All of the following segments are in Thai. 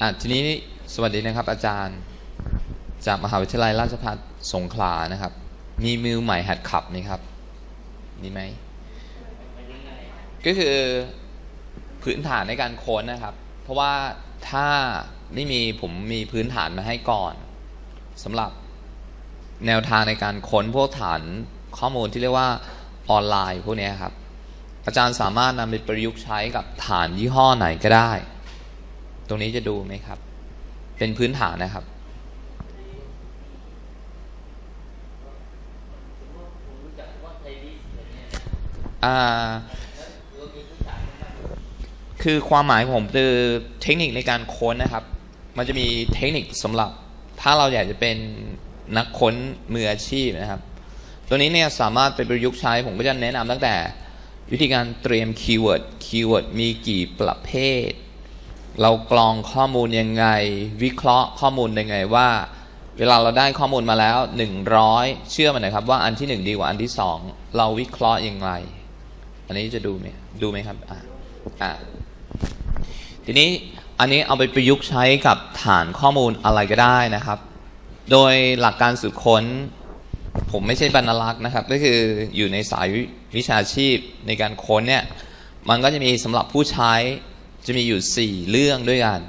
อะทีนี้สวัสดีนะครับ อาจารย์ จากมหาวิทยาลัยราชภัฏสงขลานะครับ มีมือใหม่หัดขับไหมครับมีไหมก็คือพื้นฐานในการค้นนะครับ เพราะว่าถ้าไม่มีผมมีพื้นฐานมาให้ก่อนสำหรับแนวทางในการค้นพวกฐานข้อมูลที่เรียกว่าออนไลน์พวกนี้ครับ อาจารย์สามารถนำไปประยุกต์ใช้กับฐานยี่ห้อไหนก็ได้ ตรงนี้จะดูไหมครับ เป็นพื้นฐานนะครับ คือความหมายของผมคือเทคนิคในการค้นนะครับ มันจะมีเทคนิคสำหรับ ถ้าเราอยากจะเป็นนักค้นมืออาชีพนะครับ ตัวนี้เนี่ยสามารถไปประยุกต์ใช้ผมก็จะแนะนำตั้งแต่วิธีการเตรียมคีย์เวิร์ด คีย์เวิร์ดมีกี่ประเภท เรากรองข้อมูลยังไง วิเคราะห์ข้อมูลยังไงว่า เวลาเราได้ข้อมูลมาแล้ว 100 เชื่อมันน่อยครับ ว่าอันที่ 1 ดีกว่าอันที่ 2 เราวิเคราะห์ยังไง อันนี้จะดูไหมดูไหมครับอ่าอ่าทีนี้อันนี้เอาไปประยุกต์ใช้กับฐานข้อมูลอะไรก็ได้นะครับ โดยหลักการสืบค้น ผมไม่ใช่บรรลักษ์นะครับ ก็คืออยู่ในสายวิชาชีพในการค้นเนี่ยมันก็จะมีสำหรับผู้ใช้ จะมีอยู่ 4 เรื่องด้วยกัน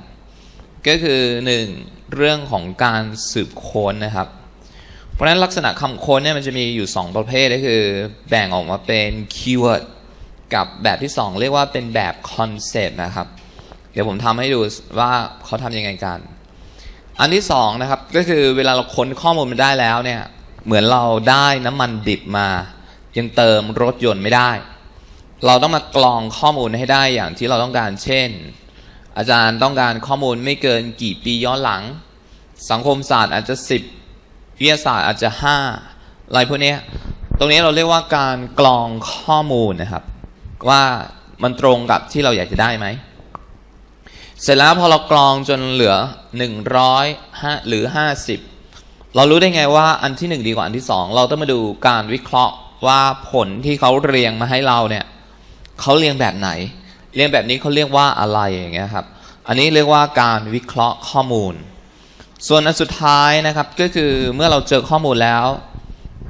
ก็คือ 1. เรื่องของการสืบค้นนะครับ เพราะฉะนั้นลักษณะคำค้นเนี่ยมันจะมีอยู่ 2 ประเภทก็คือ แบ่งออกมาเป็นคีย์เวิร์ดกับแบบที่ 2 เรียกว่าเป็นแบบคอนเซปต์นะครับ เดี๋ยวผมทำให้ดูว่าเขาทำยังไงกัน อันที่สองนะครับ ก็คือเวลาเราค้นข้อมูลมาได้แล้วเนี่ยเหมือนเราได้น้ำมันดิบมา ยังเติมรถยนต์ไม่ได้ เราต้องมากรองข้อมูลให้ได้อย่างที่เราต้องการ เช่น อาจารย์ต้องการข้อมูลไม่เกินกี่ปีย้อนหลัง สังคมศาสตร์อาจจะ 10 วิทยาศาสตร์อาจจะ 5 อะไรพวกนี้ตรงนี้เราเรียกว่าการกรองข้อมูลนะครับ ว่ามันตรงกับที่เราอยากจะได้ไหม เสร็จแล้วพอเรากรองจนเหลือ 100หรือ 50 เรารู้ได้ไงว่าอันที่ 1 ดีกว่าอันที่ 2 เราต้องมาดูการวิเคราะห์ว่าผลที่เขาเรียงมาให้เราเนี่ย เขาเรียงแบบไหน เรียงแบบนี้เขาเรียกว่าอะไรอย่างเงี้ยครับ อันนี้เรียกว่าการวิเคราะห์ข้อมูล ส่วนอันสุดท้ายนะครับก็คือเมื่อเราเจอข้อมูลแล้ว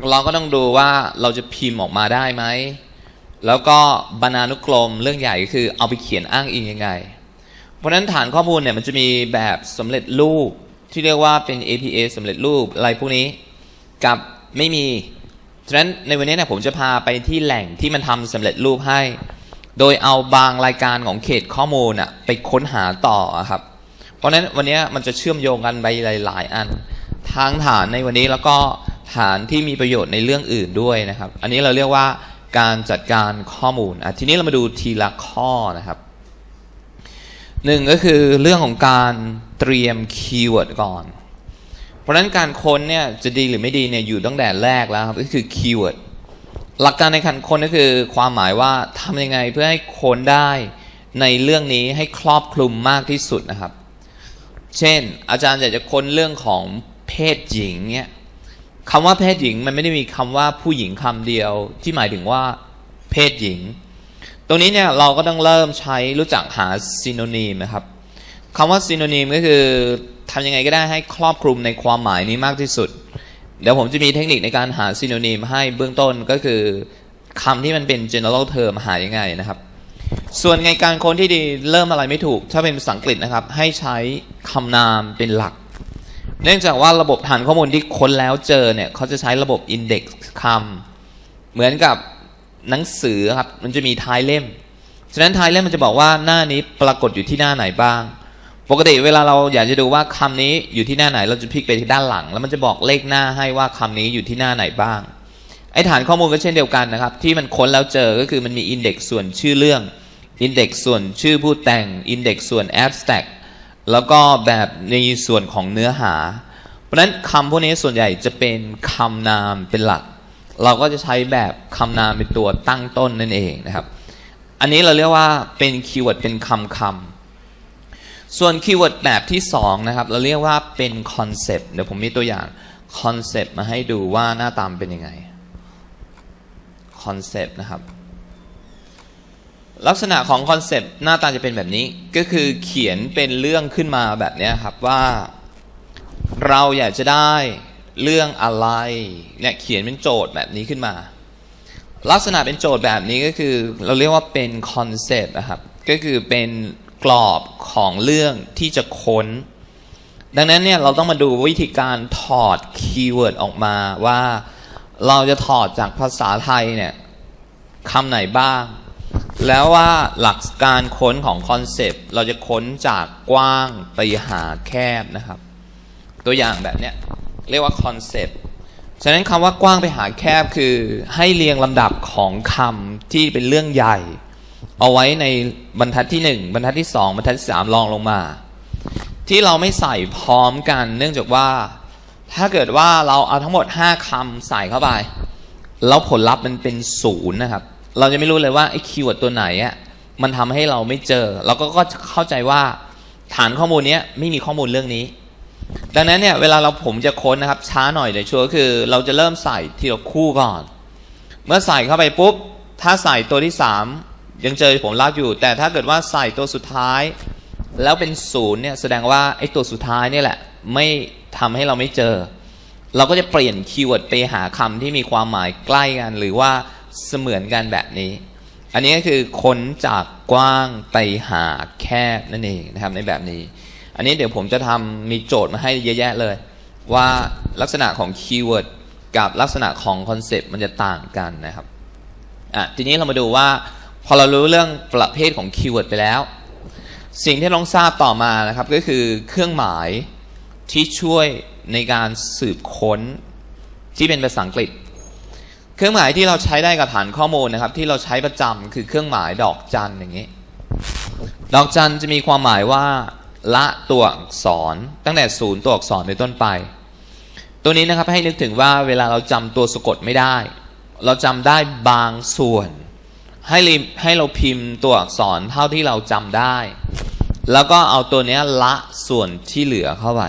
เราก็ต้องดูว่าเราจะพิมพ์ออกมาได้ไหมแล้วก็บรรณานุกรมเรื่องใหญ่คือเอาไปเขียนอ้างอิงยังไง เพราะฉะนั้นฐานข้อมูลเนี่ยมันจะมีแบบสำเร็จรูปที่เรียกว่าเป็น APA สำเร็จรูปอะไรพวกนี้ กับไม่มีฉะนั้นในวันนี้เนี่ยผมจะพาไปที่แหล่งที่มันทำสำเร็จรูปให้ โดยเอาบางรายการของเขตข้อมูลอะไปค้นหาต่อครับ เพราะนั้นวันนี้มันจะเชื่อมโยงกันไปหลาย ๆ อันทั้งฐานในวันนี้แล้วก็ฐานที่มีประโยชน์ในเรื่องอื่นด้วยนะครับ อันนี้เราเรียกว่าการจัดการข้อมูลทีนี้เรามาดูทีละข้อนะครับหนึ่งก็คือเรื่องของการเตรียมคีย์เวิร์ดก่อน เพราะฉะนั้นการค้นเนี่ยจะดีหรือไม่ดีเนี่ยอยู่ตั้งแต่แรกแล้วครับก็คือคีย์เวิร์ด หลักการในการค้นก็คือความหมายว่าทำยังไงเพื่อให้คนได้ในเรื่องนี้ให้ครอบคลุมมากที่สุดนะครับ เช่น อาจารย์อยากจะค้นเรื่องของเพศหญิงเนี่ยคำว่าเพศหญิงมันไม่ได้มีคำว่าผู้หญิงคำเดียวที่หมายถึงว่า เพศหญิง ตรงนี้เนี่ยเราก็ต้องเริ่มใช้รู้จักหาซีโนนีมนะครับคำว่าซีโนนีมก็คือทำยังไงก็ได้ให้ครอบคลุมในความหมายนี้มากที่สุด เดี๋ยวผมจะมีเทคนิคในการหาซีโนนีมให้เบื้องต้นก็คือคำที่มันเป็น general term หายังไงนะครับ ส่วนในการค้นที่ดีเริ่มอะไรไม่ถูก ถ้าเป็นภาษาอังกฤษนะครับ ให้ใช้คำนามเป็นหลัก เนื่องจากว่าระบบฐานข้อมูลที่ค้นแล้วเจอเนี่ยเขาจะใช้ระบบ index คำเหมือนกับหนังสือครับมันจะมีท้ายเล่ม ฉะนั้นท้ายเล่มมันจะบอกว่าหน้านี้ปรากฏอยู่ที่หน้าไหนบ้าง ปกติเวลาเราอยากจะดูว่าคำนี้อยู่ที่หน้าไหน เราจะพลิกไปที่ด้านหลัง แล้วมันจะบอกเลขหน้าให้ว่าคำนี้อยู่ที่หน้าไหนบ้าง ไอ้ฐานข้อมูลก็เช่นเดียวกันนะครับ ที่มันค้นแล้วเจอก็คือมันมี index ส่วนชื่อเรื่อง index ส่วนชื่อผู้แต่ง index ส่วน abstract แล้วก็แบบในส่วนของเนื้อหา เพราะฉะนั้นคำพวกนี้ส่วนใหญ่จะเป็นคำนามเป็นหลัก เราก็จะใช้แบบคำนามเป็นตัวตั้งต้นนั่นเองนะครับ อันนี้เราเรียกว่าเป็นคีย์เวิร์ดเป็นคำคำ ส่วนคีย์เวิร์ดแบบที่สองนะครับ เราเรียกว่าเป็นคอนเซปต์เดี๋ยวผมมีตัวอย่างคอนเซปต์มาให้ดูว่าหน้าตามเป็นยังไงคอนเซปต์นะครับ ลักษณะของคอนเซปต์หน้าตาจะเป็นแบบนี้ก็คือเขียนเป็นเรื่องขึ้นมาแบบนี้ครับว่า เราอยากจะได้เรื่องอะไรเนี่ยเขียนเป็นโจทย์แบบนี้ขึ้นมา ลักษณะเป็นโจทย์แบบนี้ก็คือเราเรียกว่าเป็นคอนเซปต์นะครับ ก็คือเป็น กรอบของเรื่องที่จะค้น ดังนั้นเนี่ยเราต้องมาดูวิธีการถอดคีย์เวิร์ดออกมาว่าเราจะถอดจากภาษาไทยเนี่ยคำไหนบ้าง แล้วว่าหลักการค้นของคอนเซปต์เราจะค้นจากกว้างไปหาแคบนะครับ ตัวอย่างแบบเนี้ยเรียกว่าคอนเซปต์ฉะนั้นคำว่ากว้างไปหาแคบคือให้เรียงลำดับของคำที่เป็นเรื่องใหญ่ เอาไว้ในบรรทัดที่หนึ่งบรรทัดที่สองบรรทัดที่สามลองลงมา ที่เราไม่ใส่พร้อมกัน เนื่องจากว่า ถ้าเกิดว่าเราเอาทั้งหมด5คำใส่เข้าไป แล้วผลลัพธ์มันเป็นศูนย์นะครับ เราจะไม่รู้เลยว่าไอ้คีย์เวิร์ดตัวไหนอะมันทำให้เราไม่เจอ เราก็ก็เข้าใจว่าฐานข้อมูลเนี้ยไม่มีข้อมูลเรื่องนี้ ดังนั้นเนี่ยเวลาเราผมจะค้นนะครับ ช้าหน่อยเดี๋ยวชัวร์ก็คือ เราจะเริ่มใส่ทีละคู่ก่อน เมื่อใส่เข้าไปปุ๊บ ถ้าใส่ตัวที่สาม ยังเจอผมลากอยู่ แต่ถ้าเกิดว่าใส่ตัวสุดท้าย แล้วเป็นศูนย์เนี่ยแสดงว่าไอ้ตัวสุดท้ายนี่แหละ ไม่ทำให้เราไม่เจอ เราก็จะเปลี่ยนคีย์เวิร์ดไปหาคำที่มีความหมายใกล้กัน หรือว่าเสมือนกันแบบนี้ อันนี้ก็คือค้นจากกว้างไปหาแคบนั่นเองนะครับในแบบนี้ อันนี้เดี๋ยวผมจะทำมีโจทย์มาให้เยอะแยะเลย ว่าลักษณะของคีย์เวิร์ดกับลักษณะของคอนเซปต์มันจะต่างกันนะครับอะทีนี้เรามาดูว่า พอเรารู้เรื่องประเภทของคีย์เวิร์ดไปแล้ว สิ่งที่ต้องทราบต่อมานะครับก็คือเครื่องหมายที่ช่วยในการสืบค้นที่เป็นภาษาอังกฤษ เครื่องหมายที่เราใช้ได้กับฐานข้อมูลนะครับ ที่เราใช้ประจำคือเครื่องหมายดอกจันอย่างนี้ ดอกจันจะมีความหมายว่า ละตัวอักษรตั้งแต่ศูนย์ตัวอักษรเป็นต้นไป ตัวนี้นะครับให้นึกถึงว่าเวลาเราจำตัวสะกดไม่ได้ เราจำได้บางส่วน ให้ให้เราพิมพ์ตัวอักษรเท่าที่เราจำได้ แล้วก็เอาตัวเนี้ยละส่วนที่เหลือเข้าไป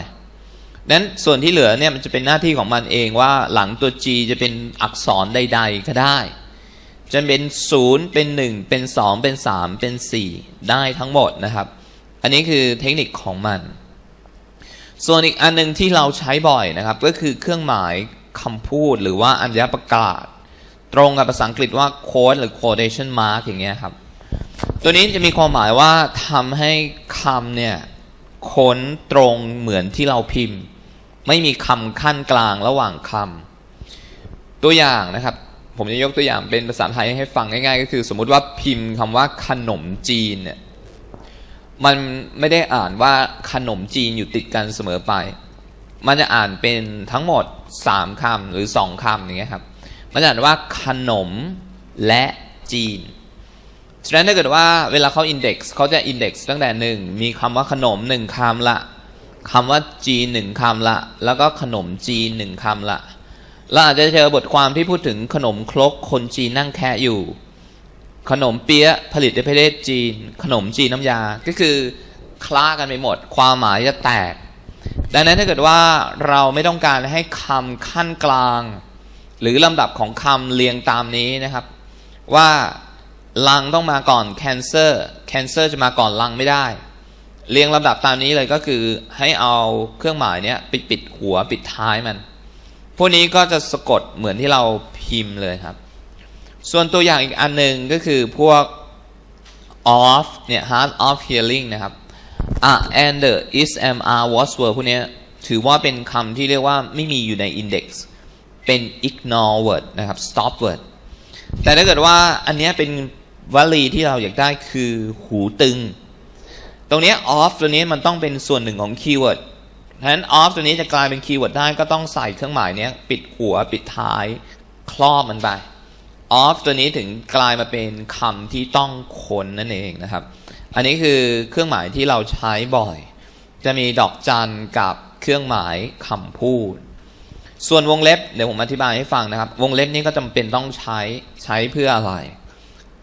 นั้นส่วนที่เหลือเนี่ยมันจะเป็นหน้าที่ของมันเองว่าหลังตัว G จะเป็นอักษรใด ๆ ก็ได้ จะเป็นศูนย์เป็นหนึ่งเป็นสองเป็นสามเป็นสี่ได้ทั้งหมดนะครับ อันนี้คือเทคนิคของมัน ส่วนอีกอันหนึงที่เราใช้บ่อยนะครับ ก็คือเครื่องหมายคำพูดหรือว่าอัญญประกาศ ตรงกับภาษาอังกฤษว่า quote หรือ quotation mark อย่างเงี้ยครับ ตัวนี้จะมีความหมายว่าทำให้คำเนี่ยค้นตรงเหมือนที่เราพิมพ์ ไม่มีคำขั้นกลางระหว่างคำตัวอย่างนะครับ ผมจะยกตัวอย่างเป็นภาษาไทยให้ฟังง่าย ๆ ก็คือ สมมุติว่าพิมพ์คำว่าขนมจีนเนี่ยมันไม่ได้อ่านว่าขนมจีนอยู่ติดกันเสมอไป มันจะอ่านเป็นทั้งหมดสามคำหรือสองคำอย่างเงี้ยครับ มันจะอ่านว่าขนมและจีนฉะนั้นถ้าเกิดว่าเวลาเขาอินเด็กซ์เขาจะอินเด็กซ์ตั้งแต่หนึ่งมีคำว่าขนมหนึ่งคำละคำว่าจีนหนึ่งคำละ แล้วก็ขนมจีนหนึ่งคำละเราอาจจะเจอบทความที่พูดถึงขนมครกคนจีนนั่งแคะอยู่ ขนมเปี๊ยะผลิตในประเทศจีน ขนมจีนน้ำยา ก็คือคล้ากันไปหมด ความหมายจะแตก ดังนั้นถ้าเกิดว่าเราไม่ต้องการให้คำขั้นกลาง หรือลำดับของคำเรียงตามนี้นะครับ ว่าลังต้องมาก่อน cancer cancer จะมาก่อนลังไม่ได้ เรียงลำดับตามนี้เลยก็คือให้เอาเครื่องหมายเนี้ยปิดปิดหัวปิดท้ายมัน พวกนี้ก็จะสะกดเหมือนที่เราพิมพ์เลยครับ ส่วนตัวอย่างอีกอันหนึ่งก็คือพวก off เนี่ย hard of hearing นะครับอะ and the is am are was were พวกนี้ถือว่าเป็นคำที่เรียกว่าไม่มีอยู่ใน index เป็น ignore word นะครับ stop word แต่ถ้าเกิดว่าอันนี้เป็นวลีที่เราอยากได้คือหูตึง ตรงนี้ off ตัวนี้มันต้องเป็นส่วนหนึ่งของคีย์เวิร์ดเพราะฉะนั้น off ตัวนี้จะกลายเป็นคีย์เวิร์ดได้ก็ต้องใส่เครื่องหมายนี้ปิดหัวปิดท้ายครอบมันไป off ตัวนี้ถึงกลายมาเป็นคำที่ต้องค้นนั่นเองนะครับ อันนี้คือเครื่องหมายที่เราใช้บ่อย จะมีดอกจันกับเครื่องหมายคำพูด ส่วนวงเล็บเดี๋ยวผมอธิบายให้ฟังนะครับ วงเล็บนี้ก็จำเป็นต้องใช้ใช้เพื่ออะไร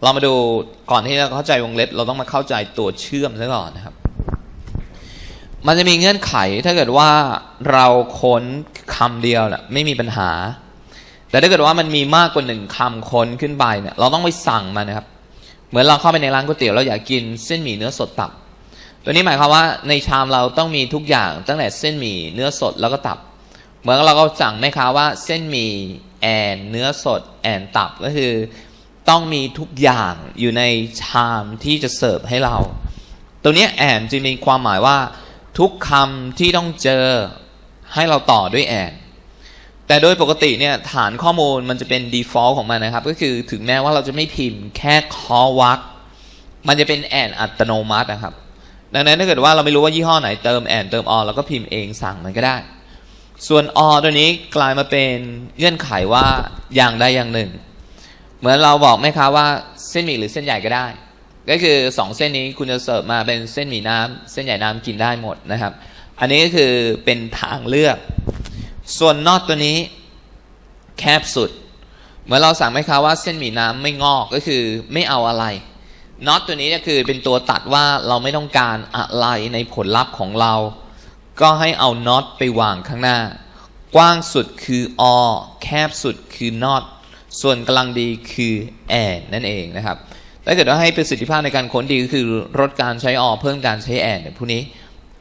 เรามาดูก่อนที่เราเข้าใจวงเล็บ เราต้องมาเข้าใจตัวเชื่อมซะก่อนนะครับ มันจะมีเงื่อนไขถ้าเกิดว่าเราค้นคำเดียวน่ะไม่มีปัญหา แต่ถ้าเกิดว่ามันมีมากกว่าหนึ่งคำค้นขึ้นไปเนี่ยเราต้องไปสั่งมันนะครับ เหมือนเราเข้าไปในร้านก๋วยเตี๋ยวเราอยากกินเส้นหมี่เนื้อสดตับ ตัวนี้หมายความว่าในชามเราต้องมีทุกอย่างตั้งแต่เส้นหมี่เนื้อสดแล้วก็ตับ เหมือนเราก็สั่งแม่ค้าว่าเส้นหมี่แอนเนื้อสดแอนตับก็คือ ต้องมีทุกอย่างอยู่ในชามที่จะเสิร์ฟให้เรา ตัวนี้แอนจึงมีความหมายว่า ทุกคำที่ต้องเจอให้เราต่อด้วยแอนแต่โดยปกติเนี่ยฐานข้อมูลมันจะเป็น default ของมันนะครับ ก็คือถึงแม้ว่าเราจะไม่พิมพ์แค่คอวักมันจะเป็นแอนอัตโนมัตินะครับ ดังนั้นถ้าเกิดว่าเราไม่รู้ว่ายี่ห้อไหนเติมแอนเติมอเราก็พิมพ์เองสั่งมันก็ได้ ส่วนอตัวนี้กลายมาเป็นเงื่อนไขว่าอย่างใดอย่างหนึ่ง เหมือนเราบอกไหมคะว่าเส้นหมี่หรือเส้นใหญ่ก็ได้ ก็คือสองเส้นนี้คุณจะเสิร์ฟมาเป็นเส้นหมี่น้ำเส้นใหญ่น้ำกินได้หมดนะครับ อันนี้ก็คือเป็นทางเลือก ส่วนน็อตตัวนี้แคบสุด เหมือนเราสั่งไหมคะว่าเส้นหมี่น้ำไม่งอกก็คือไม่เอาอะไรน็อตตัวนี้เนี่ยคือเป็นตัวตัดว่าเราไม่ต้องการอะไรในผลลัพธ์ของเรา ก็ให้เอาน็อตไปวางข้างหน้า กว้างสุดคืออแคบสุดคือน็อตส่วนกำลังดีคือแอนนั่นเองนะครับ ถ้าเกิดว่าให้ประสิทธิภาพในการค้นดีก็คือลดการใช้อเพิ่มการใช้แอนเนี่ยพวกนี้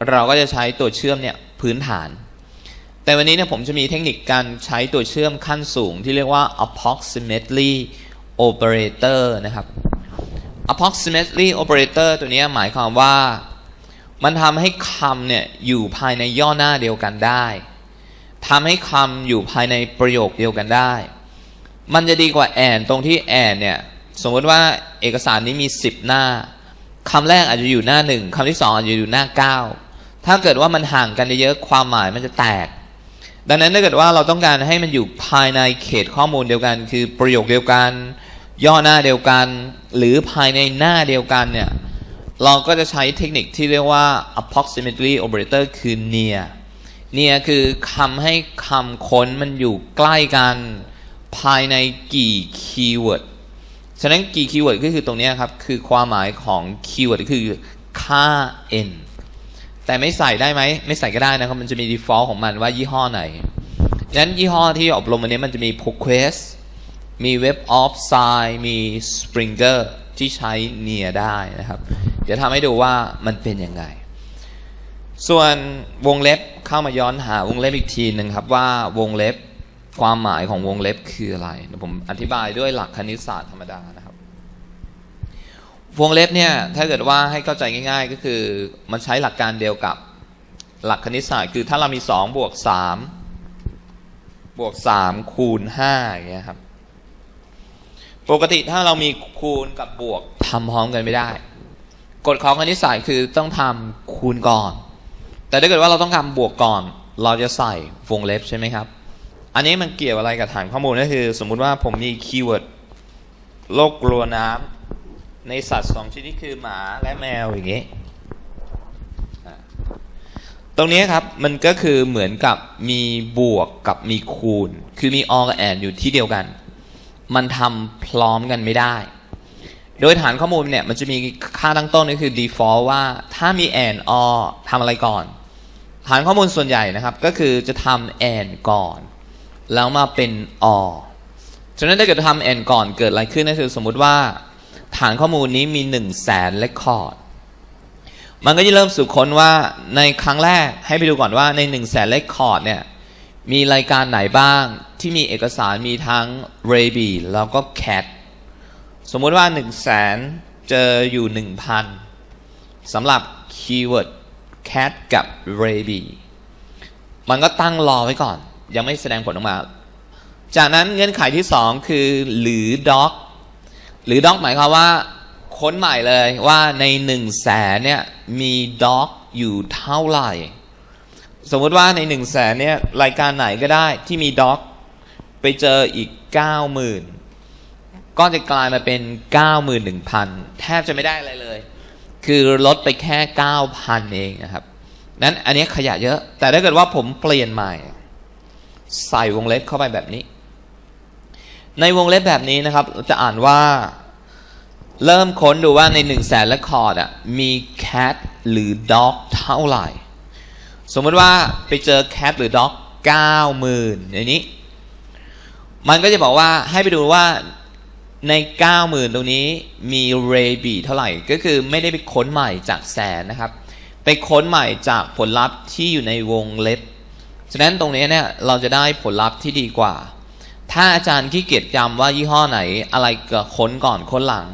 เราก็จะใช้ตัวเชื่อมเนี่ยพื้นฐาน แต่วันนี้เนี่ยผมจะมีเทคนิคการใช้ตัวเชื่อมขั้นสูงที่เรียกว่า approximately operator นะครับ approximately operator ตัวนี้หมายความว่า มันทำให้คำเนี่ยอยู่ภายในย่อหน้าเดียวกันได้ทำให้คำอยู่ภายในประโยคเดียวกันได้ มันจะดีกว่าแอนตรงที่แอนเนี่ยสมมติว่าเอกสารนี้มี 10 หน้าคำแรกอาจจะอยู่หน้าหนึ่งคำที่สองอาจจะอยู่หน้า 9 ถ้าเกิดว่ามันห่างกันเยอะความหมายมันจะแตก ดังนั้นถ้าเกิดว่าเราต้องการให้มันอยู่ภายในเขตข้อมูลเดียวกัน คือประโยคเดียวกัน ย่อหน้าเดียวกัน หรือภายในหน้าเดียวกันเนี่ย เราก็จะใช้เทคนิคที่เรียกว่า approximately operator คือ near near คือคำให้คำค้นมันอยู่ใกล้กันภายในกี่คีย์เวิร์ด ฉะนั้นกี่คีย์เวิร์ดก็คือตรงนี้ครับ คือความหมายของคีย์เวิร์ดคือค่า n แต่ไม่ใส่ได้ไหม ไม่ใส่ก็ได้นะครับ มันจะมี default ของมันว่ายี่ห้อไหนดังนั้นยี่ห้อที่อบรมวันนี้มันจะมี ProQuest มี Web of Sign มี Springer ที่ใช้เนียได้นะครับ เดี๋ยวทำให้ดูว่ามันเป็นยังไง ส่วนวงเล็บเข้ามาย้อนหาวงเล็บอีกทีหนึ่งครับว่าวงเล็บความหมายของวงเล็บคืออะไรผมอธิบายด้วยหลักคณิตศาสตร์ธรรมดานะครับ วงเล็บเนี่ยถ้าเกิดว่าให้เข้าใจง่าย ๆ ก็คือมันใช้หลักการเดียวกับหลักคณิตศาสตร์ คือถ้าเรามีสองบวกสามบวกสามคูณห้าอย่างเงี้ยครับ ปกติถ้าเรามีคูณกับบวกทำพร้อมกันไม่ได้ กฎของคณิตศาสตร์คือต้องทำคูณก่อน แต่ถ้าเกิดว่าเราต้องทำบวกก่อน เราจะใส่วงเล็บใช่ไหมครับ อันนี้มันเกี่ยวอะไรกับฐานข้อมูลก็คือ สมมุติว่าผมมีคีย์เวิร์ดโรคกลัวน้ำในสัตว์สองชนิดคือหมาและแมวอย่างนี้ตรงนี้ครับมันก็คือเหมือนกับมีบวกกับมีคูณ คือมีอกับแอนอยู่ที่เดียวกัน มันทำพร้อมกันไม่ได้ โดยฐานข้อมูลเนี่ยมันจะมีค่าตั้งต้นก็คือ default ว่าถ้ามีแอนอทำอะไรก่อน ฐานข้อมูลส่วนใหญ่นะครับก็คือจะทำแอนก่อน แล้วมาเป็นอฉะนั้นถ้าเกิดทำแอนก่อนเกิดอะไรขึ้นก็คือสมมุติว่า ฐานข้อมูลนี้มี1นึ่งแสนเลคคอร์ดมันก็จะเริ่มสืบค้นว่าในครั้งแรกให้ไปดูก่อนว่าใน1นึ่งแสนเลคคอร์ดเนี่ย มีรายการไหนบ้างที่มีเอกสารมีทั้ง r a b i แล้วก็ cat สมมุติว่า1นึ่งแสนเจออยู่ 1,000สำหรับคีย์เวิร์ด cat กับ r a b i มันก็ตั้งรอไว้ก่อน ยังไม่แสดงผลออกมา จากนั้นเงื่อนไขที่ 2 คือหรือ doc หรือด็อกหมายความว่า ค้นใหม่เลยว่าในหนึ่งแสนเนี่ยมีด็อกอยู่เท่าไหร่ สมมติว่าในหนึ่งแสนเนี่ยรายการไหนก็ได้ที่มีด็อก ไปเจออีกเก้าหมื่นก็จะกลายมาเป็นเก้าหมื่นหนึ่งพันแทบจะไม่ได้อะไรเลย คือลดไปแค่เก้าพันเองนะครับนั้นอันนี้ขยะเยอะ แต่ถ้าเกิดว่าผมเปลี่ยนใหม่ ใส่วงเล็บเข้าไปแบบนี้ ในวงเล็บแบบนี้นะครับ จะอ่านว่าเริ่มค้นดูว่าใน1นึ่งแสนละคอร์ดอะมี cat หรือ dog เท่าไหร่ สมมติว่าไปเจอ cat หรือ dog 9 0,000ในนี้ มันก็จะบอกว่าให้ไปดูว่าใน 90,000 ตรงนี้มีเรบีเท่าไหร่ ก็คือไม่ได้ไปค้นใหม่จากแสนนะครับ ไปค้นใหม่จากผลลัพธ์ที่อยู่ในวงเล็บ ฉะนั้นตรงนี้เนี่ยเราจะได้ผลลัพธ์ที่ดีกว่า ถ้าอาจารย์ขี้เกียจจำว่ายี่ห้อไหนอะไรก็ค้นก่อนค้นหลัง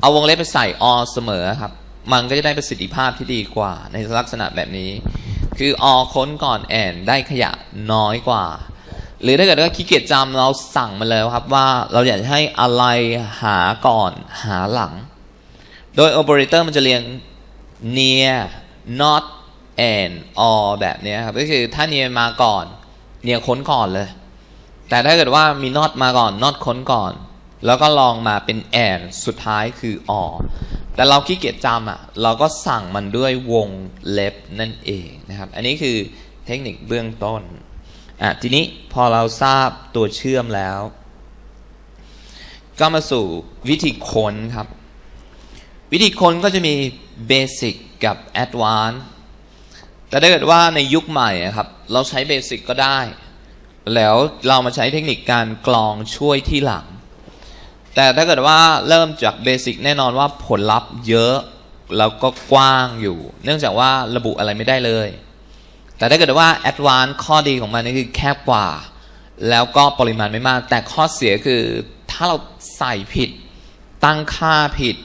เอาวงเล็บไปใส่อเสมอครับ มันก็จะได้ประสิทธิภาพที่ดีกว่าในลักษณะแบบนี้ คืออค้นก่อนแอนได้ขยะน้อยกว่า หรือถ้าเกิดว่าขี้เกียจจำเราสั่งมาเลยครับว่าเราอยากจะให้อะไรหาก่อนหาหลัง โดย operator มันจะเรียง near not and or แบบนี้ครับก็คือถ้า near มาก่อน near ค้นก่อนเลย แต่ถ้าเกิดว่ามี not มาก่อน not ค้นก่อน แล้วก็ลองมาเป็น and สุดท้ายคือ or แต่เราขี้เกียจจำอะเราก็สั่งมันด้วยวงเล็บนั่นเองนะครับ อันนี้คือเทคนิคเบื้องต้นอะทีนี้พอเราทราบตัวเชื่อมแล้ว ก็มาสู่วิธีค้นครับ วิธีค้นก็จะมีเบสิกกับแอดวานซ์แต่ถ้าเกิดว่าในยุคใหม่ครับ เราใช้เบสิกก็ได้ แล้วเรามาใช้เทคนิคการกรองช่วยที่หลัง แต่ถ้าเกิดว่าเริ่มจากเบสิกแน่นอนว่าผลลัพธ์เยอะแล้วก็กว้างอยู่ เนื่องจากว่าระบุอะไรไม่ได้เลย แต่ถ้าเกิดว่าแอดวานซ์ข้อดีของมันนี่คือแคบกว่า แล้วก็ปริมาณไม่มาก แต่ข้อเสียคือถ้าเราใส่ผิดตั้งค่าผิด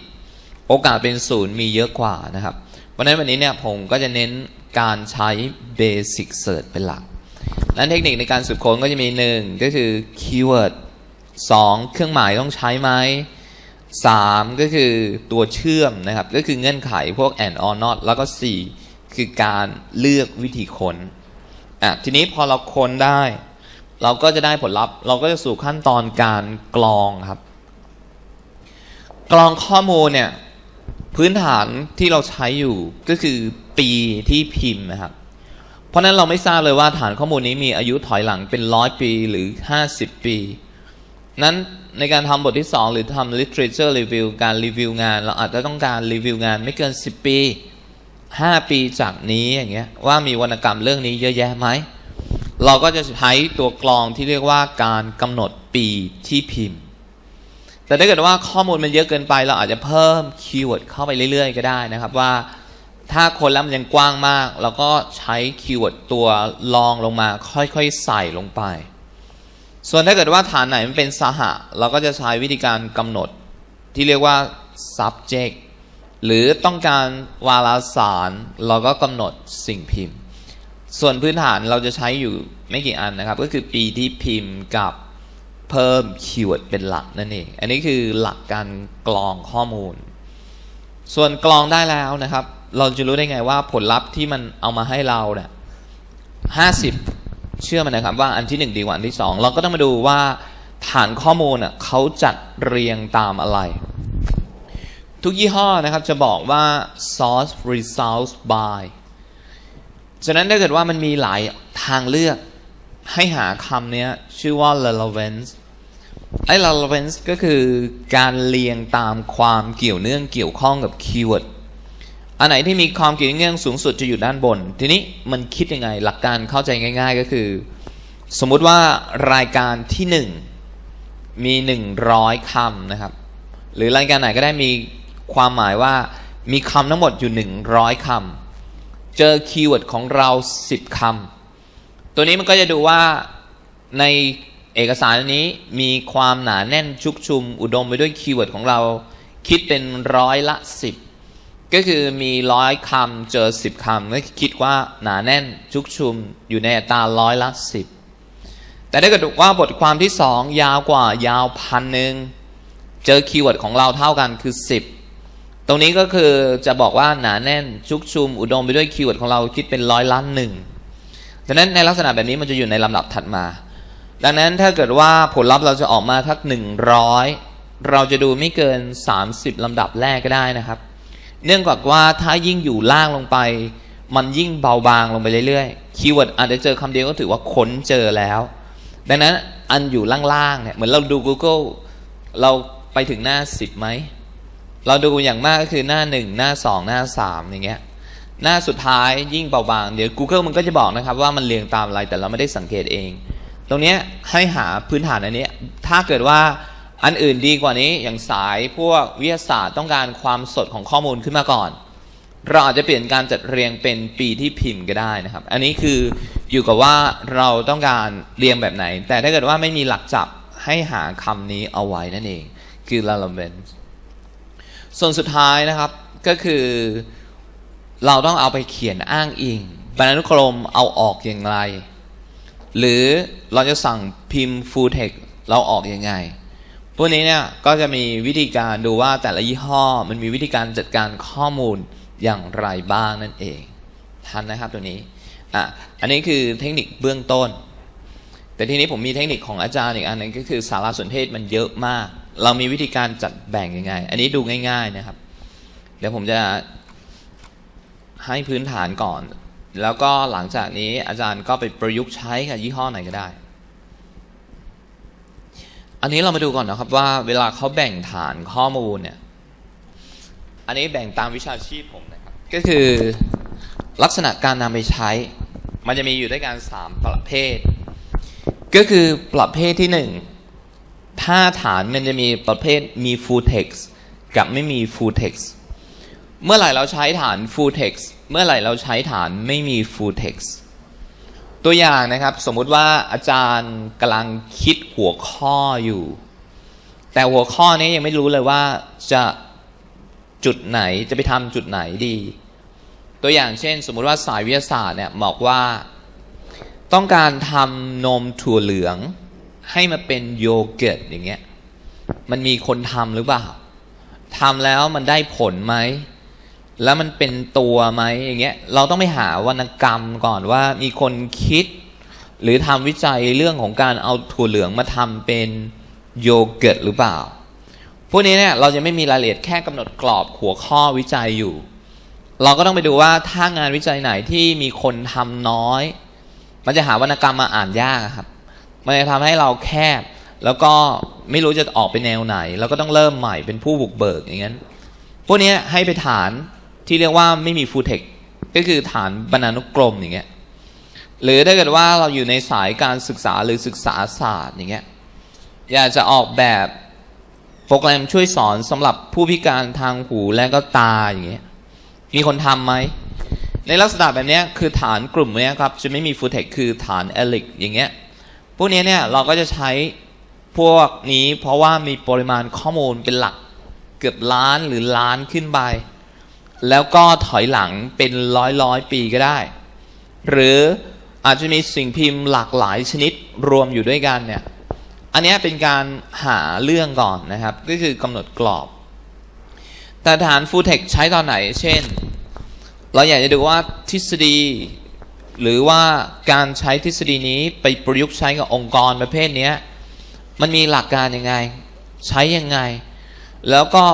โอกาสเป็นศูนย์มีเยอะกว่านะครับเพราะนั้นวันนี้เนี่ยผมก็จะเน้นการใช้เบสิกเสิร์ชเป็นหลักนั้นเทคนิคในการสืบค้นก็จะมีหนึ่งก็คือคีย์เวิร์ด สองเครื่องหมายต้องใช้ไหมสามก็คือตัวเชื่อมนะครับ ก็คือเงื่อนไขพวก and or not แล้วก็สี่คือการเลือกวิธีค้นอะทีนี้พอเราค้นได้ เราก็จะได้ผลลัพธ์ เราก็จะสู่ขั้นตอนการกรองครับ กรองข้อมูลเนี่ย พื้นฐานที่เราใช้อยู่ก็คือปีที่พิมพ์นะครับ เพราะนั้นเราไม่ทราบเลยว่าฐานข้อมูลนี้มีอายุถอยหลังเป็นร้อยปีหรือ 50 ปี นั้นในการทำบทที่ 2 หรือทำ literature review การรีวิวงาน เราอาจจะต้องการรีวิวงานไม่เกิน 10 ปี 5 ปีจากนี้อย่างเงี้ยว่ามีวรรณกรรมเรื่องนี้เยอะแยะไหม เราก็จะใช้ตัวกรองที่เรียกว่าการกำหนดปีที่พิมพ์ แต่ถ้าเกิดว่าข้อมูลมันเยอะเกินไป เราอาจจะเพิ่มคีย์เวิร์ดเข้าไปเรื่อย ๆ ก็ได้นะครับว่าถ้าคนแล้วมันยังกว้างมาก เราก็ใช้คีย์เวิร์ดตัวรองลงมาค่อยๆใส่ลงไป ส่วนถ้าเกิดว่าฐานไหนมันเป็นสหะ เราก็จะใช้วิธีการกำหนดที่เรียกว่า subject หรือต้องการวารสาร เราก็กำหนดสิ่งพิมพ์ ส่วนพื้นฐานเราจะใช้อยู่ไม่กี่อันนะครับ ก็คือปีที่พิมพ์กับเพิ่มคีย์เวิร์ดเป็นหลักนั่นเอง อันนี้คือหลักการกรองข้อมูล ส่วนกรองได้แล้วนะครับ เราจะรู้ได้ไงว่าผลลัพธ์ที่มันเอามาให้เราเนี่ยห้าสิบ เชื่อมันนะครับว่าอันที่หนึ่งดีกว่าอันที่สองเราก็ต้องมาดูว่าฐานข้อมูลอะเขาจัดเรียงตามอะไร ทุกยี่ห้อนะครับจะบอกว่า source results by ฉะนั้นถ้าเกิดว่ามันมีหลายทางเลือกให้หาคำนี้ชื่อว่า relevance ไอ้ relevance ก็คือการเรียงตามความเกี่ยวเนื่องเกี่ยวข้องกับคีย์เวิร์ด อันไหนที่มีความเกี่ยวเนื่องสูงสุดจะอยู่ด้านบน ทีนี้มันคิดยังไง หลักการเข้าใจง่าย ๆ ก็คือ สมมุติว่ารายการที่หนึ่งมี 100คำนะครับ หรือรายการไหนก็ได้มีความหมายว่ามีคำทั้งหมดอยู่ 100คำเจอคีย์เวิร์ดของเรา 10คำตัวนี้มันก็จะดูว่าในเอกสารนี้มีความหนาแน่นชุกชุม อุดมไปด้วยคีย์เวิร์ดของเรา คิดเป็นร้อยละ 10 ก็คือมีร้อยคำเจอ10คำก็คิดว่าหนาแน่นชุกชุมอยู่ในอัตราร้อยละ10แต่ถ้าเกิดว่าบทความที่2ยาวกว่ายาวพันหนึ่งเจอคีย์เวิร์ดของเราเท่ากันคือ10ตรงนี้ก็คือจะบอกว่าหนาแน่นชุกชุม อุดมไปด้วยคีย์เวิร์ดของเราคิดเป็นร้อยล้านหนึ่งดังนั้นในลักษณะแบบนี้มันจะอยู่ในลำดับถัดมา ดังนั้นถ้าเกิดว่าผลลัพธ์เราจะออกมาทักหนึ่งร้อยเราจะดูไม่เกิน 30ลำดับแรกก็ได้นะครับ เนื่องจากว่าถ้ายิ่งอยู่ล่างลงไป มันยิ่งเบาบางลงไปเรื่อยๆคีย์เวิร์ดอาจจะเจอคำเดียวก็ถือว่าค้นเจอแล้ว ดังนั้นอันอยู่ล่างๆเนี่ยเหมือนเราดู Google เราไปถึงหน้า 10ไหมเราดูอย่างมากก็คือหน้า 1 หน้า 2 หน้า 3 อย่างเงี้ยหน้าสุดท้ายยิ่งเบาบาง เดี๋ยว Google มันก็จะบอกนะครับว่ามันเรียงตามอะไรแต่เราไม่ได้สังเกตเอง ตรงนี้ให้หาพื้นฐานอันนี้ ถ้าเกิดว่า อันอื่นดีกว่านี้อย่างสายพวกวิทยาศาสตร์ต้องการความสดของข้อมูลขึ้นมาก่อน เราอาจจะเปลี่ยนการจัดเรียงเป็นปีที่พิมพ์ก็ได้นะครับ อันนี้คืออยู่กับว่าเราต้องการเรียงแบบไหน แต่ถ้าเกิดว่าไม่มีหลักจับให้หาคำนี้เอาไว้นั่นเอง คือ relevance ส่วนสุดท้ายนะครับก็คือ เราต้องเอาไปเขียนอ้างอิงบรรณานุกรมเอาออกอย่างไร หรือเราจะสั่งพิมพ์ full text เราออกอยังไง พวกนี้เนี่ยก็จะมีวิธีการดูว่าแต่ละยี่ห้อมันมีวิธีการจัดการข้อมูลอย่างไรบ้างนั่นเองทันนะครับตัวนี้อะอันนี้คือเทคนิคเบื้องต้น แต่ทีนี้ผมมีเทคนิคของอาจารย์อีกอันหนึงก็คือสารสนเทศมันเยอะมาก เรามีวิธีการจัดแบ่งยังไง อันนี้ดูง่าย ๆนะครับ เดี๋ยวผมจะให้พื้นฐานก่อน แล้วก็หลังจากนี้อาจารย์ก็ไปประยุกต์ใช้กับยี่ห้อไหนก็ได้ อันนี้เรามาดูก่อนนะครับว่าเวลาเขาแบ่งฐานข้อมูลเนี่ย อันนี้แบ่งตามวิชาชีพผมนะครับ ก็คือลักษณะการนำไปใช้ มันจะมีอยู่ด้วยกันสามประเภท ก็คือประเภทที่หนึ่งถ้าฐานมันจะมีประเภทมี full text กับไม่มี full text เมื่อไหร่เราใช้ฐาน full text เมื่อไหร่เราใช้ฐานไม่มี full text ตัวอย่างนะครับ สมมุติว่าอาจารย์กำลังคิดหัวข้ออยู่ แต่หัวข้อนี้ยังไม่รู้เลยว่าจะจุดไหนจะไปทำจุดไหนดี ตัวอย่างเช่น สมมุติว่าสายวิทยาศาสตร์เนี่ยบอกว่า ต้องการทำนมถั่วเหลือง ให้มาเป็นโยเกิร์ตอย่างเงี้ยมันมีคนทำหรือเปล่าทำแล้วมันได้ผลไหม แล้วมันเป็นตัวไหมอย่างเงี้ยเราต้องไปหาวรรณกรรมก่อนว่ามีคนคิด หรือทำวิจัยเรื่องของการเอาถั่วเหลืองมาทำเป็นโยเกิร์ตหรือเปล่า พวกนี้เนี่ยเราจะไม่มีรายละเอียดแค่กำหนดกรอบหัวข้อวิจัยอยู่ เราก็ต้องไปดูว่าถ้างานวิจัยไหนที่มีคนทำน้อย มันจะหาวรรณกรรมมาอ่านยากครับ มันจะทำให้เราแคบ แล้วก็ไม่รู้จะออกไปแนวไหนแล้วก็ต้องเริ่มใหม่เป็นผู้บุกเบิกอย่างนั้นพวกนี้ให้ไปฐาน ที่เรียกว่าไม่มีฟูเทคก็คือฐานบรรณานุกรมอย่างเงี้ยหรือถ้าเกิดว่าเราอยู่ในสายการศึกษาหรือศึกษาศาสตร์อย่างเงี้ยอยากจะออกแบบโปรแกรมช่วยสอนสำหรับผู้พิการทางหูและก็ตาอย่างเงี้ยมีคนทำไหมในลักษณะแบบเนี้ยคือฐานกลุ่มเนี้ยครับจะไม่มีฟูเทคคือฐานเอลิกอย่างเงี้ยพวกนี้เนี่ยเราก็จะใช้พวกนี้เพราะว่ามีปริมาณข้อมูลเป็นหลักเกือบล้านหรือล้านขึ้นไป แล้วก็ถอยหลังเป็นร้อยร้อยปีก็ได้ หรืออาจจะมีสิ่งพิมพ์หลากหลายชนิดรวมอยู่ด้วยกันเนี่ย อันนี้เป็นการหาเรื่องก่อนนะครับ ก็คือกำหนดกรอบ แต่ฐานฟูเทคใช้ตอนไหน เช่น เราอยากจะดูว่าทฤษฎี หรือว่าการใช้ทฤษฎีนี้ไปประยุกต์ใช้กับองค์กรประเภทนี้มันมีหลักการยังไง ใช้ยังไง แล้วก็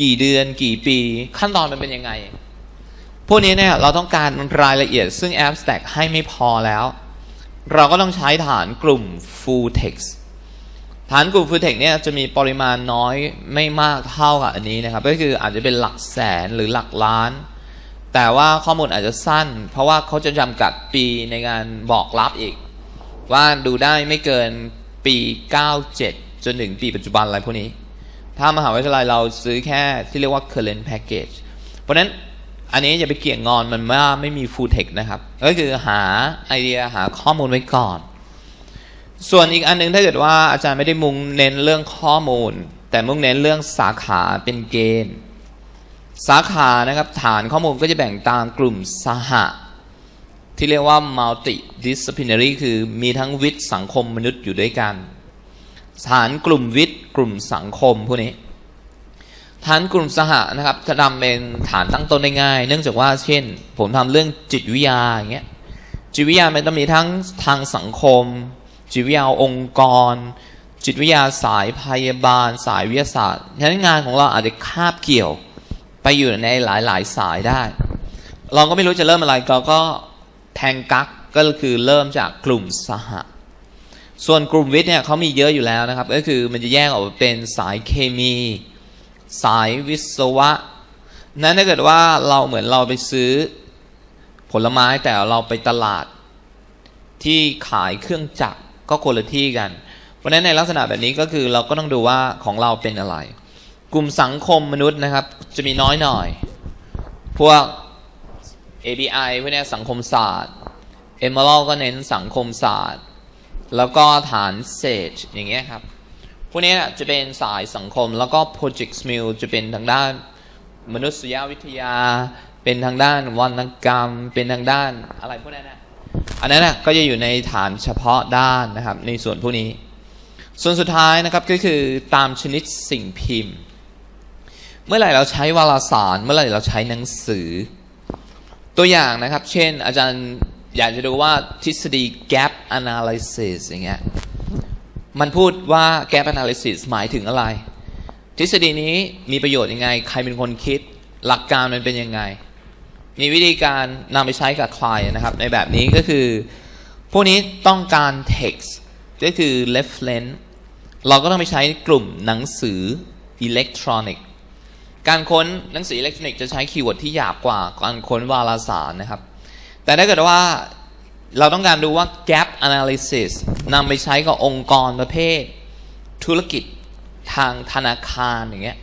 กี่เดือนกี่ปี ขั้นตอนมันเป็นยังไง พวกนี้เนี่ยเราต้องการรายละเอียดซึ่ง abstract ให้ไม่พอแล้ว เราก็ต้องใช้ฐานกลุ่ม full text ฐานกลุ่ม full text เนี่ยจะมีปริมาณน้อยไม่มากเท่ากับอันนี้นะครับ ก็คืออาจจะเป็นหลักแสนหรือหลักล้าน แต่ว่าข้อมูลอาจจะสั้น เพราะว่าเขาจะจำกัดปีในการบอกรับอีก ว่าดูได้ไม่เกินปี 97 จนถึงปีปัจจุบันอะไรพวกนี้ ถ้ามหาวิทยาลัยเราซื้อแค่ที่เรียกว่า current package เพราะฉะนั้นอันนี้อย่าไปเกี่ยงงอนมันว่าไม่มี full text นะครับ ก็คือหาไอเดียหาข้อมูลไว้ก่อน ส่วนอีกอันหนึงถ้าเกิดว่าอาจารย์ไม่ได้มุ่งเน้นเรื่องข้อมูล แต่มุ่งเน้นเรื่องสาขาเป็นเกณฑ์ สาขานะครับฐานข้อมูลก็จะแบ่งตามกลุ่มสหะที่เรียกว่า multi disciplinary คือมีทั้งวิทย์สังคมมนุษย์อยู่ด้วยกัน ฐานกลุ่มวิทย์ กลุ่มสังคมพวกนี้ ฐานกลุ่มสหะนะครับ จะทำเป็นฐานตั้งต้นได้ง่าย เนื่องจากว่าเช่น ผมทำเรื่องจิตวิทยาอย่างเงี้ยจิตวิทยามันต้องมีทั้งทางสังคม จิตวิทยาองค์กร จิตวิทยาสายพยาบาล สายวิทยาศาสตร์ฉะนั้นงานของเราอาจจะคาบเกี่ยวไปอยู่ในหลายๆ สายได้ เราก็ไม่รู้จะเริ่มอะไรเราก็แทงกักก็คือเริ่มจากกลุ่มสหะ ส่วนกลุ่มวิทย์เนี่ยเขามีเยอะอยู่แล้วนะครับ ก็คือมันจะแยกออกเป็นสายเคมี สายวิศวะ นั้นถ้าเกิดว่าเราเหมือนเราไปซื้อผลไม้แต่เราไปตลาด ที่ขายเครื่องจักรก็คนละที่กัน เพราะฉะนั้นในลักษณะแบบนี้ก็คือเราก็ต้องดูว่าของเราเป็นอะไร กลุ่มสังคมมนุษย์นะครับ จะมีน้อยหน่อย พวก ABI พวกเนี้ยสังคมศาสตร์ e m e r a l ก็เน้นสังคมศาสตร์ แล้วก็ฐานเศษอย่างเงี้ยครับ พวกนี้จะเป็นสายสังคมแล้วก็ Project Smil จะเป็นทางด้านมนุษยวิทยา เป็นทางด้านวรรณกรรม เป็นทางด้านอะไรพวกนั้นนะอันนั้นนะก็จะอยู่ในฐานเฉพาะด้านนะครับ ในส่วนพวกนี้ ส่วนสุดท้ายนะครับก็คือตามชนิดสิ่งพิมพ์ เมื่อไหร่เราใช้วารสาร เมื่อไหร่เราใช้หนังสือ ตัวอย่างนะครับ เช่น อาจารย์ อยากจะดูว่าทฤษฎี gap analysis อย่างเงี้ยมันพูดว่า gap analysis หมายถึงอะไร ทฤษฎีนี้มีประโยชน์ยังไง ใครเป็นคนคิด หลักการมันเป็นยังไง มีวิธีการนำไปใช้กับใครนะครับ ในแบบนี้ก็คือ พวกนี้ต้องการ text ก็คือ reference เราก็ต้องไปใช้กลุ่มหนังสืออิเล็กทรอนิกส์การค้นหนังสืออิเล็กทรอนิกส์จะใช้คีย์เวิร์ดที่หยาบกว่าการค้นวารสารนะครับ แต่ถ้าเกิดว่าเราต้องการดูว่า gap analysis นำไปใช้กับองค์กรประเภท ธุรกิจทางธนาคารอย่างเงี้ย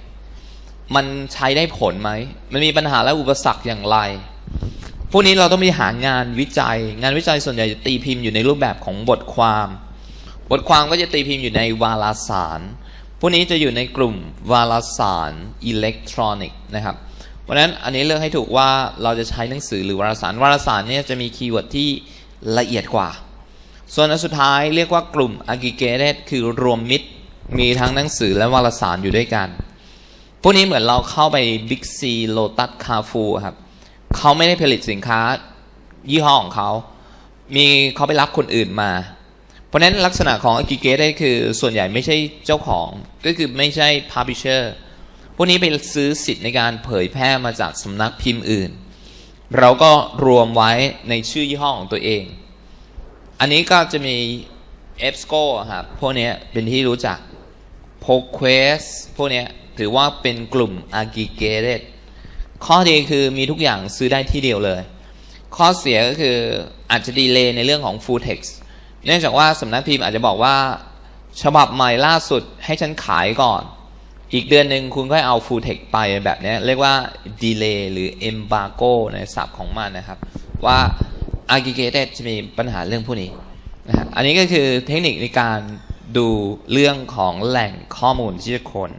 มันใช้ได้ผลไหม มันมีปัญหาและอุปสรรคอย่างไร พวกนี้เราต้องไปหางานวิจัย งานวิจัยส่วนใหญ่จะตีพิมพ์อยู่ในรูปแบบของบทความ บทความก็จะตีพิมพ์อยู่ในวารสาร พวกนี้จะอยู่ในกลุ่มวารสารอิเล็กทรอนิกส์นะครับ เพราะฉะนั้นอันนี้เลือกให้ถูกว่าเราจะใช้หนังสือหรือวารสารวารสารเนี่ยจะมีคีย์เวิร์ดที่ละเอียดกว่า ส่วนอันสุดท้ายเรียกว่ากลุ่ม aggregated คือรวมมิตรมีทั้งหนังสือและวารสารอยู่ด้วยกัน พวกนี้เหมือนเราเข้าไป Big C Lotus Carrefour ครับเขาไม่ได้ผลิตสินค้ายี่ห้อของเขา มีเขาไปรับคนอื่นมา เพราะฉะนั้นลักษณะของ aggregate คือส่วนใหญ่ไม่ใช่เจ้าของ ก็คือไม่ใช่ publisher พวกนี้ไปซื้อสิทธิ์ในการเผยแพร่มาจากสำนักพิมพ์อื่น เราก็รวมไว้ในชื่อยี่ห้อของตัวเอง อันนี้ก็จะมี EBSCO ครับพวกนี้เป็นที่รู้จัก p o q u e s t พวกนี้ถือว่าเป็นกลุ่ม aggregated ข้อดีคือมีทุกอย่างซื้อได้ที่เดียวเลย ข้อเสียก็คืออาจจะดีเลย์ในเรื่องของ full text เนื่องจากว่าสำนักพิมพ์อาจจะบอกว่า ฉบับใหม่ล่าสุดให้ฉันขายก่อน อีกเดือนหนึ่งคุณก็เอา full text ไปแบบนี้เรียกว่า delay หรือ embargo ในศัพท์ของมันนะครับ ว่า aggregated จะมีปัญหาเรื่องพวกนี้นะฮะอันนี้ก็คือเทคนิคในการดูเรื่องของแหล่งข้อมูลที่จะค้น